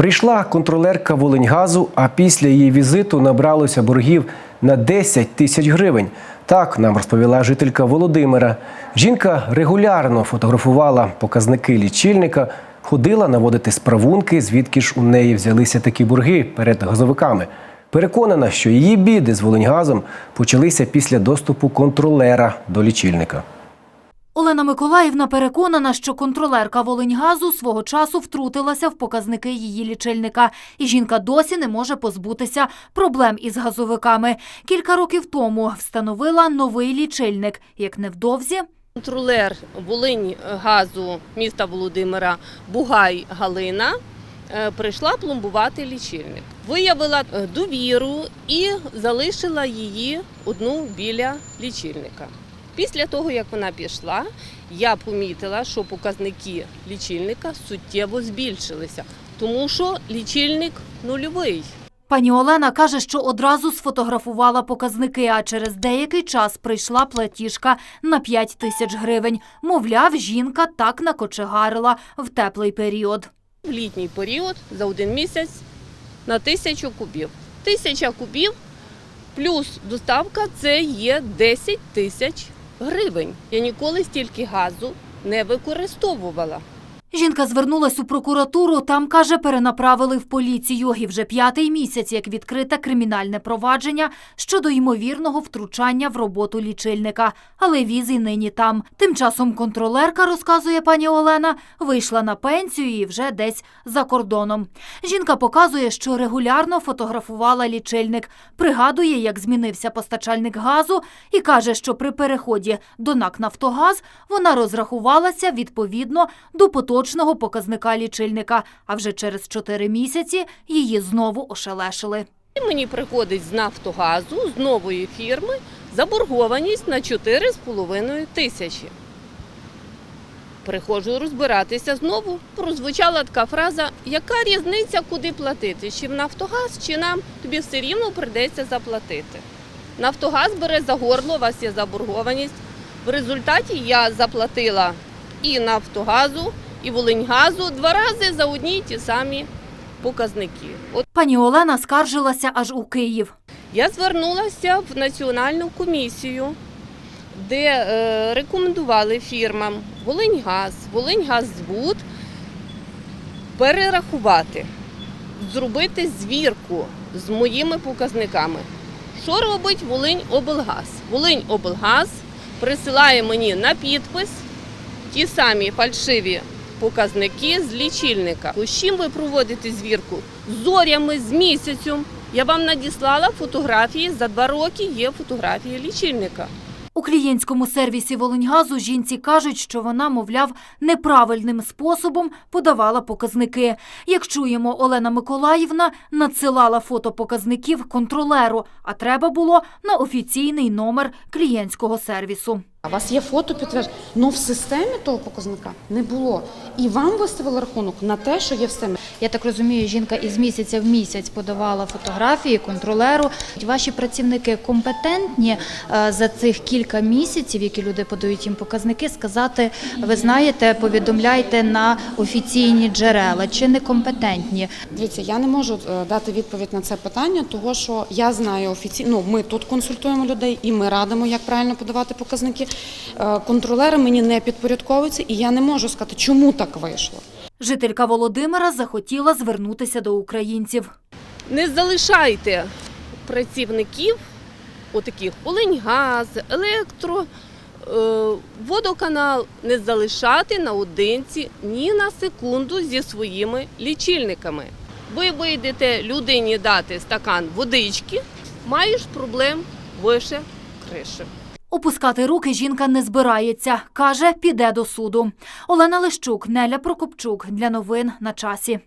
Прийшла контролерка Волиньгазу, а після її візиту набралося боргів на 10 тисяч гривень. Так нам розповіла жителька Володимира. Жінка регулярно фотографувала показники лічильника, ходила наводити справунки, звідки ж у неї взялися такі борги перед газовиками. Переконана, що її біди з Волиньгазом почалися після доступу контролера до лічильника. Олена Миколаївна переконана, що контролерка Волиньгазу свого часу втрутилася в показники її лічильника, і жінка досі не може позбутися проблем із газовиками. Кілька років тому встановила новий лічильник. Як невдовзі Контролер Волинь газу міста Володимира Бугай Галина е, прийшла пломбувати лічильник. Виявила е, довіру і залишила її одну біля лічильника. Після того, як вона пішла, я помітила, що показники лічильника суттєво збільшилися, тому що лічильник нульовий. Пані Олена каже, що одразу сфотографувала показники, а через деякий час прийшла платіжка на 5 тисяч гривень. Мовляв, жінка так накочегарила в теплий період. в літній період за один місяць на тисячу кубів. Тисяча кубів плюс доставка це є 10 тисяч гривень. Я ніколи стільки газу не використовувала. Жінка звернулась у прокуратуру, там, каже, перенаправили в поліцію. І вже п'ятий місяць, як відкрите кримінальне провадження щодо ймовірного втручання в роботу лічильника. Але віз і нині там. Тим часом контролерка, розказує пані Олена, вийшла на пенсію і вже десь за кордоном. Жінка показує, що регулярно фотографувала лічильник, пригадує, як змінився постачальник газу, і каже, що при переході до НАК «Нафтогаз» вона розрахувалася відповідно до поточного показника лічильника, а вже через чотири місяці її знову ошелешили. Мені приходить з Нафтогазу, з нової фірми, заборгованість на 4,5 тисячі. Приходжу розбиратися знову. Прозвучала така фраза, яка різниця, куди платити? Чи в Нафтогаз, чи нам тобі все рівно прийдеться заплатити. Нафтогаз бере за горло, у вас є заборгованість. В результаті я заплатила і Нафтогазу, і Волиньгазу два рази за одні й ті самі показники. От Пані Олена скаржилася аж у Київ. я звернулася в національну комісію, де е, рекомендували фірмам Волиньгаз, Волиньгаззбуд перерахувати, зробити звірку з моїми показниками. Що робить Волинь облгаз? Волинь облгаз присилає мені на підпис ті самі фальшиві показники з лічильника. З чим ви проводите звірку? З зорями, з місяцем. Я вам надіслала фотографії. За два роки є фотографії лічильника. У клієнтському сервісі Волиньгазу жінці кажуть, що вона, мовляв, неправильним способом подавала показники. Як чуємо, Олена Миколаївна надсилала фото показників контролеру, а треба було на офіційний номер клієнтського сервісу. А у вас є фото підтвердження? Ну в системі того показника не було. І вам виставили рахунок на те, що є в системі. Я так розумію, жінка із місяця в місяць подавала фотографії контролеру. Ваші працівники компетентні е, за цих кілька місяців, які люди подають їм показники, сказати, ви знаєте, повідомляйте на офіційні джерела чи некомпетентні. Дивіться, я не можу е, дати відповідь на це питання, того що я знаю офіційно. Ну, ми тут консультуємо людей і ми радимо, як правильно подавати показники. Е, Контролери мені не підпорядковуються, і я не можу сказати, чому так вийшло. Жителька Володимира захотіла звернутися до українців. Не залишайте працівників, отаких Волиньгаз, електро, е, водоканал, не залишати наодинці ні на секунду зі своїми лічильниками. Ви вийдете людині дати стакан водички, маєш проблем вище криші. Опускати руки жінка не збирається. Каже, піде до суду. Олена Лищук, Неля Прокопчук. Для новин на часі.